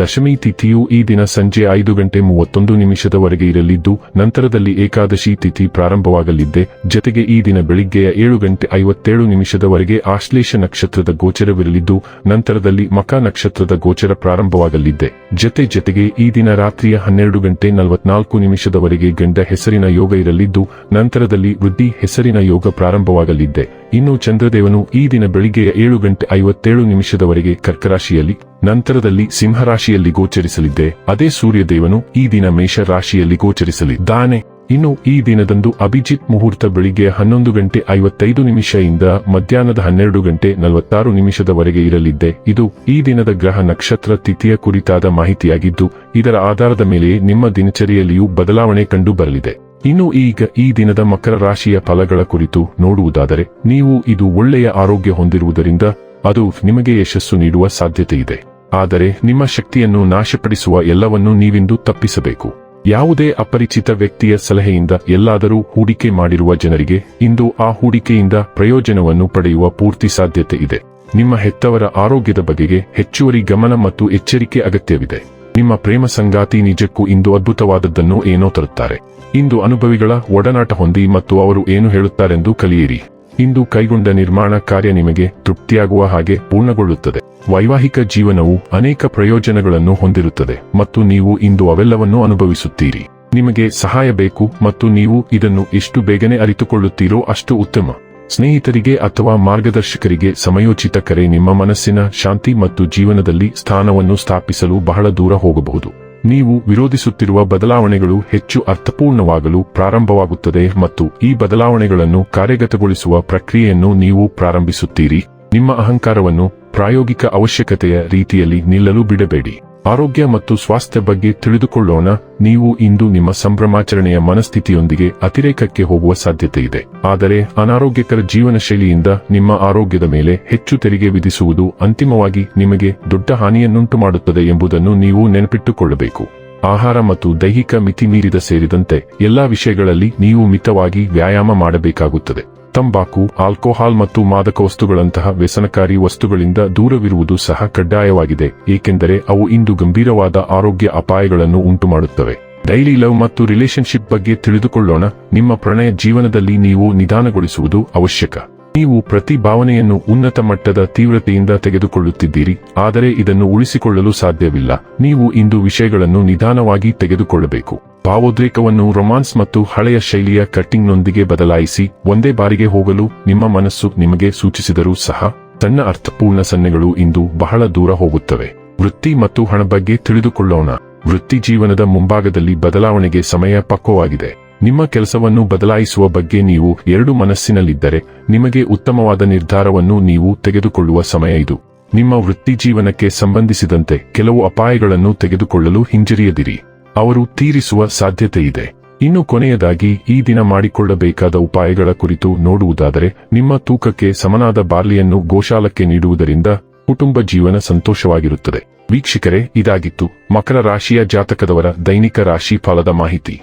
ದಶಮಿ ತಿಥಿಯು ಈ ದಿನ ಸಂಜೆ ಐದು ಗಂಟೆ ಮೂವತ್ತೊಂದು ನಿಮಿಷದವರೆಗೆ ಇರಲಿದ್ದು, ನಂತರದಲ್ಲಿ ಏಕಾದಶಿ ತಿಥಿ ಪ್ರಾರಂಭವಾಗಲಿದ್ದೆ. ಜತೆಗೆ ಈ ದಿನ ಬೆಳಿಗ್ಗೆಯ ಏಳು ಗಂಟೆ ಐವತ್ತೇಳು ನಿಮಿಷದವರೆಗೆ ಆಶ್ಲೇಷ ನಕ್ಷತ್ರದ ಗೋಚರವಿರಲಿದ್ದು, ನಂತರದಲ್ಲಿ ಮಕ ನಕ್ಷತ್ರದ ಗೋಚರ ಪ್ರಾರಂಭವಾಗಲಿದ್ದೆ. ಜತೆ ಜತೆಗೆ ಈ ದಿನ ರಾತ್ರಿಯ ಹನ್ನೆರಡು ಗಂಟೆ ನಲವತ್ನಾಲ್ಕು ನಿಮಿಷದವರೆಗೆ ಗಂಡ ಹೆಸರಿನ ಯೋಗ ಇರಲಿದ್ದು, ನಂತರದಲ್ಲಿ ವೃದ್ಧಿ ಹೆಸರಿನ ಯೋಗ ಪ್ರಾರಂಭವಾಗಲಿದ್ದೆ. ಇನ್ನು ಚಂದ್ರದೇವನು ಈ ದಿನ ಬೆಳಿಗ್ಗೆಯ ಏಳು ಗಂಟೆ ಐವತ್ತೇಳು ನಿಮಿಷದವರೆಗೆ ಕರ್ಕರಾಶಿಯಲ್ಲಿ, ನಂತರದಲ್ಲಿ ಸಿಂಹರಾಶಿಯಲ್ಲಿ ಗೋಚರಿಸಲಿದ್ದೆ. ಅದೇ ಸೂರ್ಯದೇವನು ಈ ದಿನ ಮೇಷ ರಾಶಿಯಲ್ಲಿ ಗೋಚರಿಸಲಿದ್ದಾನೆ. ಇನ್ನು ಈ ದಿನದಂದು ಅಭಿಜಿತ್ ಮುಹೂರ್ತ ಬೆಳಿಗ್ಗೆ ಹನ್ನೊಂದು ಗಂಟೆ ಐವತ್ತೈದು ನಿಮಿಷದಿಂದ ಮಧ್ಯಾಹ್ನದ ಹನ್ನೆರಡು ಗಂಟೆ ನಲವತ್ತಾರು ನಿಮಿಷದವರೆಗೆ ಇರಲಿದ್ದೆ. ಇದು ಈ ದಿನದ ಗ್ರಹ ನಕ್ಷತ್ರ ತಿಥಿಯ ಕುರಿತಾದ ಮಾಹಿತಿಯಾಗಿದ್ದು, ಇದರ ಆಧಾರದ ಮೇಲೆ ನಿಮ್ಮ ದಿನಚರಿಯಲ್ಲಿಯೂ ಬದಲಾವಣೆ ಕಂಡು ಬರಲಿದೆ ಇನ್ನು ಈಗ ಈ ದಿನದ ಮಕರ ರಾಶಿಯ ಫಲಗಳ ಕುರಿತು ನೋಡುವುದಾದರೆ, ನೀವು ಇದು ಒಳ್ಳೆಯ ಆರೋಗ್ಯ ಹೊಂದಿರುವುದರಿಂದ ಅದು ನಿಮಗೆ ಯಶಸ್ಸು ನೀಡುವ ಸಾಧ್ಯತೆ ಇದೆ ಆದರೆ ನಿಮ್ಮ ಶಕ್ತಿಯನ್ನು ನಾಶಪಡಿಸುವ ಎಲ್ಲವನ್ನೂ ನೀವಿಂದು ತಪ್ಪಿಸಬೇಕು. ಯಾವುದೇ ಅಪರಿಚಿತ ವ್ಯಕ್ತಿಯ ಸಲಹೆಯಿಂದ ಎಲ್ಲಾದರೂ ಹೂಡಿಕೆ ಮಾಡಿರುವ ಜನರಿಗೆ ಇಂದು ಆ ಹೂಡಿಕೆಯಿಂದ ಪ್ರಯೋಜನವನ್ನು ಪಡೆಯುವ ಪೂರ್ತಿ ಸಾಧ್ಯತೆ ಇದೆ ನಿಮ್ಮ ಹೆತ್ತವರ ಆರೋಗ್ಯದ ಬಗೆಗೆ ಹೆಚ್ಚುವರಿ ಗಮನ ಮತ್ತು ಎಚ್ಚರಿಕೆ ಅಗತ್ಯವಿದೆ. ನಿಮ್ಮ ಪ್ರೇಮ ಸಂಗಾತಿ ನಿಜಕ್ಕೂ ಇಂದು ಅದ್ಭುತವಾದದ್ದನ್ನು ಏನೋ ತರುತ್ತಾರೆ. ಇಂದು ಅನುಭವಿಗಳ ಒಡನಾಟ ಹೊಂದಿ ಮತ್ತು ಅವರು ಏನು ಹೇಳುತ್ತಾರೆಂದು ಕಲಿಯಿರಿ. ಇಂದು ಕೈಗೊಂಡ ನಿರ್ಮಾಣ ಕಾರ್ಯ ನಿಮಗೆ ತೃಪ್ತಿಯಾಗುವ ಹಾಗೆ ಪೂರ್ಣಗೊಳ್ಳುತ್ತದೆ. ವೈವಾಹಿಕ ಜೀವನವು ಅನೇಕ ಪ್ರಯೋಜನಗಳನ್ನು ಹೊಂದಿರುತ್ತದೆ ಮತ್ತು ನೀವು ಇಂದು ಅವೆಲ್ಲವನ್ನೂ ಅನುಭವಿಸುತ್ತೀರಿ. ನಿಮಗೆ ಸಹಾಯ ಬೇಕು ಮತ್ತು ನೀವು ಇದನ್ನು ಎಷ್ಟು ಬೇಗನೆ ಅರಿತುಕೊಳ್ಳುತ್ತೀರೋ ಅಷ್ಟು ಉತ್ತಮ. ಸ್ನೇಹಿತರಿಗೆ ಅಥವಾ ಮಾರ್ಗದರ್ಶಕರಿಗೆ ಸಮಯೋಚಿತ ಕರೆ ನಿಮ್ಮ ಮನಸ್ಸಿನ ಶಾಂತಿ ಮತ್ತು ಜೀವನದಲ್ಲಿ ಸ್ಥಾನವನ್ನು ಸ್ಥಾಪಿಸಲು ಬಹಳ ದೂರ ಹೋಗಬಹುದು. ನೀವು ವಿರೋಧಿಸುತ್ತಿರುವ ಬದಲಾವಣೆಗಳು ಹೆಚ್ಚು ಅರ್ಥಪೂರ್ಣವಾಗಲು ಪ್ರಾರಂಭವಾಗುತ್ತದೆ ಮತ್ತು ಈ ಬದಲಾವಣೆಗಳನ್ನು ಕಾರ್ಯಗತಗೊಳಿಸುವ ಪ್ರಕ್ರಿಯೆಯನ್ನು ನೀವು ಪ್ರಾರಂಭಿಸುತ್ತೀರಿ. ನಿಮ್ಮ ಅಹಂಕಾರವನ್ನು ಪ್ರಾಯೋಗಿಕ ಅವಶ್ಯಕತೆಯ ರೀತಿಯಲ್ಲಿ ನಿಲ್ಲಲು ಬಿಡಬೇಡಿ. ಆರೋಗ್ಯ ಮತ್ತು ಸ್ವಾಸ್ಥ್ಯ ಬಗ್ಗೆ ತಿಳಿದುಕೊಳ್ಳೋಣ. ನೀವು ಇಂದು ನಿಮ್ಮ ಸಂಭ್ರಮಾಚರಣೆಯ ಮನಸ್ಥಿತಿಯೊಂದಿಗೆ ಅತಿರೇಕಕ್ಕೆ ಹೋಗುವ ಸಾಧ್ಯತೆ ಇದೆ. ಆದರೆ ಅನಾರೋಗ್ಯಕರ ಜೀವನ ಶೈಲಿಯಿಂದ ನಿಮ್ಮ ಆರೋಗ್ಯದ ಮೇಲೆ ಹೆಚ್ಚು ತೆರಿಗೆ ವಿಧಿಸುವುದು ಅಂತಿಮವಾಗಿ ನಿಮಗೆ ದೊಡ್ಡ ಹಾನಿಯನ್ನುಂಟು ಮಾಡುತ್ತದೆ ಎಂಬುದನ್ನು ನೀವು ನೆನಪಿಟ್ಟುಕೊಳ್ಳಬೇಕು. ಆಹಾರ ಮತ್ತು ದೈಹಿಕ ಮಿತಿ ಮೀರಿದ ಸೇರಿದಂತೆ ಎಲ್ಲಾ ವಿಷಯಗಳಲ್ಲಿ ನೀವು ಮಿತವಾಗಿ ವ್ಯಾಯಾಮ ಮಾಡಬೇಕಾಗುತ್ತದೆ. ತಂಬಾಕು, ಆಲ್ಕೋಹಾಲ್ ಮತ್ತು ಮಾದಕ ವಸ್ತುಗಳಂತಹ ವ್ಯಸನಕಾರಿ ವಸ್ತುಗಳಿಂದ ದೂರವಿರುವುದು ಸಹ ಕಡ್ಡಾಯವಾಗಿದೆ, ಏಕೆಂದರೆ ಅವು ಇಂದು ಗಂಭೀರವಾದ ಆರೋಗ್ಯ ಅಪಾಯಗಳನ್ನು ಉಂಟುಮಾಡುತ್ತವೆ. ಡೈಲಿ ಲವ್ ಮತ್ತು ರಿಲೇಶನ್ಶಿಪ್ ಬಗ್ಗೆ ತಿಳಿದುಕೊಳ್ಳೋಣ, ನಿಮ್ಮ ಪ್ರಣಯ ಜೀವನದಲ್ಲಿ ನೀವು ನಿಧಾನಗೊಳಿಸುವುದು ಅವಶ್ಯಕ. ನೀವು ಪ್ರತಿ ಭಾವನೆಯನ್ನು ಉನ್ನತ ಮಟ್ಟದ ತೀವ್ರತೆಯಿಂದ ತೆಗೆದುಕೊಳ್ಳುತ್ತಿದ್ದೀರಿ, ಆದರೆ ಇದನ್ನು ಉಳಿಸಿಕೊಳ್ಳಲು ಸಾಧ್ಯವಿಲ್ಲ. ನೀವು ಇಂದು ವಿಷಯಗಳನ್ನು ನಿಧಾನವಾಗಿ ತೆಗೆದುಕೊಳ್ಳಬೇಕು. ಭಾವೋದ್ರೇಕವನ್ನು ರೊಮಾನ್ಸ್ ಮತ್ತು ಹಳೆಯ ಶೈಲಿಯ ಕಟ್ಟಿಂಗ್ನೊಂದಿಗೆ ಬದಲಾಯಿಸಿ, ಒಂದೇ ಬಾರಿಗೆ ಹೋಗಲು ನಿಮ್ಮ ಮನಸ್ಸು ನಿಮಗೆ ಸೂಚಿಸಿದರೂ ಸಹ ಸಣ್ಣ ಅರ್ಥಪೂರ್ಣ ಸನ್ನೆಗಳು ಇಂದು ಬಹಳ ದೂರ ಹೋಗುತ್ತವೆ. ವೃತ್ತಿ ಮತ್ತು ಹಣ ಬಗ್ಗೆ ತಿಳಿದುಕೊಳ್ಳೋಣ. ವೃತ್ತಿ ಜೀವನದ ಮುಂಭಾಗದಲ್ಲಿ ಬದಲಾವಣೆಗೆ ಸಮಯ ಪಕ್ವವಾಗಿದೆ. ನಿಮ್ಮ ಕೆಲಸವನ್ನು ಬದಲಾಯಿಸುವ ಬಗ್ಗೆ ನೀವು ಎರಡು ಮನಸ್ಸಿನಲ್ಲಿದ್ದರೆ ನಿಮಗೆ ಉತ್ತಮವಾದ ನಿರ್ಧಾರವನ್ನು ನೀವು ತೆಗೆದುಕೊಳ್ಳುವ ಸಮಯ ಇದು. ನಿಮ್ಮ ವೃತ್ತಿ ಜೀವನಕ್ಕೆ ಸಂಬಂಧಿಸಿದಂತೆ ಕೆಲವು ಅಪಾಯಗಳನ್ನು ತೆಗೆದುಕೊಳ್ಳಲು ಹಿಂಜರಿಯದಿರಿ. ಅವರು ತೀರಿಸುವ ಸಾಧ್ಯತೆ ಇದೆ. ಇನ್ನು ಕೊನೆಯದಾಗಿ, ಈ ದಿನ ಮಾಡಿಕೊಳ್ಳಬೇಕಾದ ಉಪಾಯಗಳ ಕುರಿತು ನೋಡುವುದಾದರೆ, ನಿಮ್ಮ ತೂಕಕ್ಕೆ ಸಮನಾದ ಬಾರ್ಲಿಯನ್ನು ಗೋಶಾಲಕ್ಕೆ ನೀಡುವುದರಿಂದ ಕುಟುಂಬ ಜೀವನ ಸಂತೋಷವಾಗಿರುತ್ತದೆ. ವೀಕ್ಷಕರೇ, ಇದಾಗಿತ್ತು ಮಕರ ರಾಶಿಯ ಜಾತಕದವರ ದೈನಿಕ ರಾಶಿ ಫಲದ ಮಾಹಿತಿ.